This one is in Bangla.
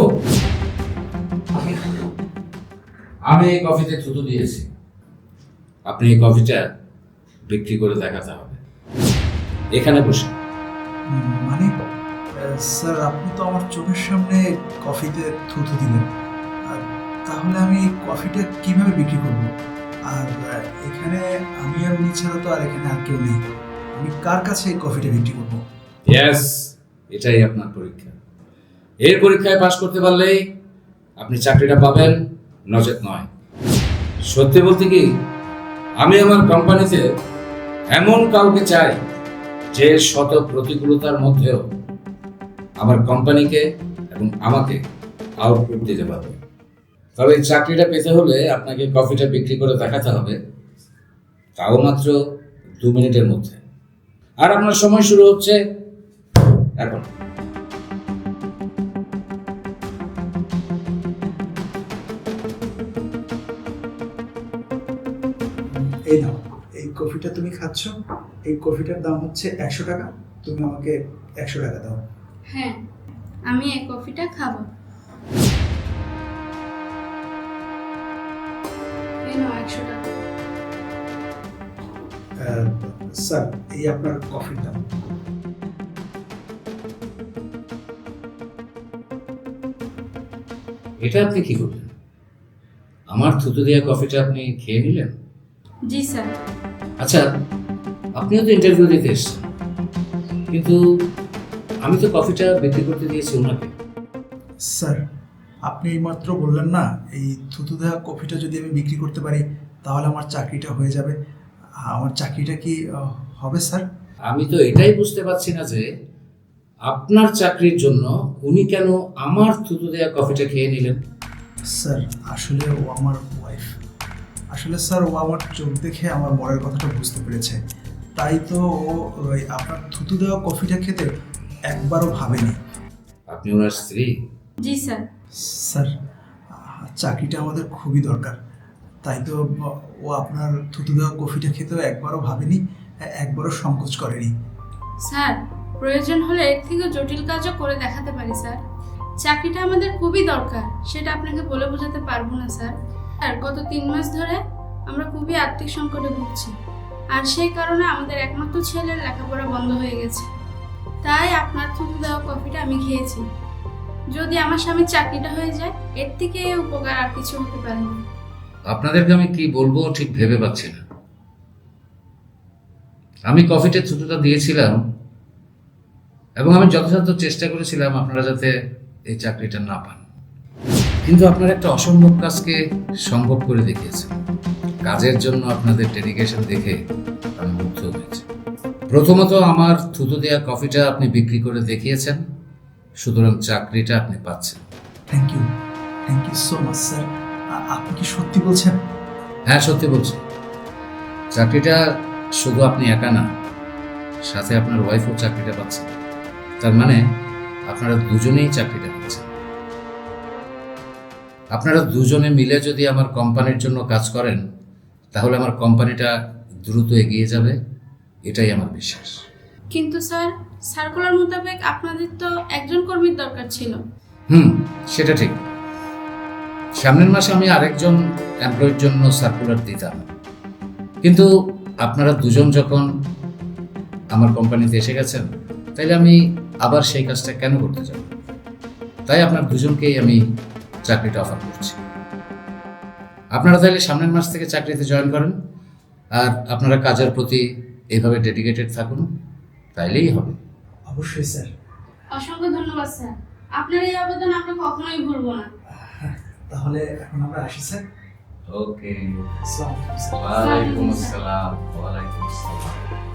আমি- আমি এই কফিতে থুতু দিয়েছি। আপনি এই কফিটা বিক্রি করে দেখাতে হবে। এখানে বসে। মানে স্যার আপনি তো আমার চোখের সামনে কফিতে থুতু দিলেন। আর তাহলে আমি কফিটা কীভাবে বিক্রি করব? আর এখানে আমি আর উনি ছাড়া তো আর এখানে আর কেউ নেই। আমি কার কাছে এই কফিটা বিক্রি করব? ইয়েস এটাই আপনার পরীক্ষা। এর পরীক্ষায় পাশ করতে পারলেই আপনি চাকরিটা পাবেন, নচেত নয়। সত্যি বলতে কি, আমি আমার কোম্পানিতে এমন কাউকে চাই যে শত প্রতিকূলতার মধ্যেও আমার কোম্পানিকে এবং আমাকে আউটপুট দিতে পারবে। তবে এই চাকরিটা পেতে হলে আপনাকে কফিটা বিক্রি করে দেখাতে হবে, তাও মাত্র দু মিনিটের মধ্যে। আর আপনার সময় শুরু হচ্ছে এখন। এই নাও এই কফিটা তুমি খাচ্ছ এই কফিটার দাম হচ্ছে একশো টাকা তুমি আমাকে একশো টাকা দাও। হ্যাঁ আমি এই কফিটা খাব। একশো টাকা। স্যার এই আপনার কফির দাম। এটা আপনি কি করলেন? আমার থুতু দেওয়া কফিটা আপনি খেয়ে নিলেন? জি স্যার। আচ্ছা আপনিও তো ইন্টারভিউ দিতে এসছেন। কিন্তু আমি তো কফিটা বিক্রি করতে দিয়েছি ওনাকে। স্যার আপনি এইমাত্র বললেন না এই থুতু দেওয়া কফিটা যদি আমি বিক্রি করতে পারি তাহলে আমার চাকরিটা হয়ে যাবে। আমার চাকরিটা কি হবে স্যার? আমি তো এটাই বুঝতে পারছি না যে আপনার চাকরির জন্য উনি কেন আমার থুতু দেওয়া কফিটা খেয়ে নিলেন? স্যার আসলে ও আমার আসলে স্যার ও আমার চোখ দেখে আমার মনের কথাটা বুঝতে পেরেছে। তাই তো ও ওই আপনার থুতু দেওয়া কফিটা খেতে একবারও ভাবেনি। আপনি ওনার স্ত্রী? জি স্যার। স্যার চাকরিটা আমাদের খুবই দরকার। তাই তো ও আপনার থুতু দেওয়া কফিটা খেতেও একবারও ভাবেনি একবারও সংকোচ করেনি। স্যার প্রয়োজন হলে এর থেকেও জটিল কাজও করে দেখাতে পারি স্যার। চাকরিটা আমাদের খুবই দরকার সেটা আপনাকে বলে বোঝাতে পারব না স্যার। আর গত তিন মাস ধরে আমরা খুবই আর্থিক সংকটে ভুগছি। আর সেই কারণে আমাদের একমাত্র ছেলের লেখাপড়া বন্ধ হয়ে গেছে। তাই আপনার থুতু দেওয়া কফিটা আমি খেয়েছি। যদি আমার স্বামীর চাকরিটা হয়ে যায়, এর থেকে উপকার আর কিছু হতে পারে না। আপনাদেরকে আমি কি বলব ঠিক ভেবে পাচ্ছি না। আমি কফিতে থুতুটা দিয়েছিলাম এবং আমি যথাযথ চেষ্টা করেছিলাম আপনারা যাতে এই চাকরিটা না পান। কিন্তু আপনারা একটা অসম্ভব কাজকে সম্ভব করে দেখিয়েছেন। কাজের জন্য আপনাদের ডেডিকেশন দেখে আমি মুগ্ধ হয়েছি। প্রথমত আমার থুতু দেওয়া কফিটা আপনি বিক্রি করে দেখিয়েছেন সুতরাং চাকরিটা আপনি পাচ্ছেন। Thank you thank you so much sir আপনি কি সত্যি বলছেন? হ্যাঁ সত্যি বলছি। চাকরিটা শুধু আপনি একা না সাথে আপনার ওয়াইফও চাকরিটা পাচ্ছেন। তার মানে আপনারা দুজনেই চাকরিটা পাচ্ছেন। আপনারা দুজনে মিলে যদি আমার কোম্পানির জন্য কাজ করেন তাহলে আমার কোম্পানিটা দ্রুত এগিয়ে যাবে এটাই আমার বিশ্বাস। কিন্তু স্যার সার্কুলার মোতাবেক আপনাদের তো একজন কর্মীর দরকার ছিল। হুম সেটা ঠিক। সামনের মাসে আমি আরেকজন এমপ্লয়ের জন্য সার্কুলার দিতাম। কিন্তু আপনারা দুজন যখন আমার কোম্পানিতে এসে গেছেন তাইলে আমি আবার সেই কাজটা কেন করতে যাব? তাই আপনার দুজনকেই আমি চাকরিটা অফার করছি। আপনারা তাইলে সামনের মাস থেকে চাকরিতে জয়েন করেন। আর আপনারা কাজের প্রতি এইভাবে ডেডিকেটেড থাকুন তাইলেই হবে। অবশ্যই স্যার। অসংখ্য ধন্যবাদ স্যার। আপনার এই আবেদন আমরা কখনোই ভুলবো না। তাহলে এখন আমরা আসি স্যার। ওকে আসসালামু আলাইকুম। ওয়ালাইকুম আসসালাম। ওয়ালাইকুম আসসালাম।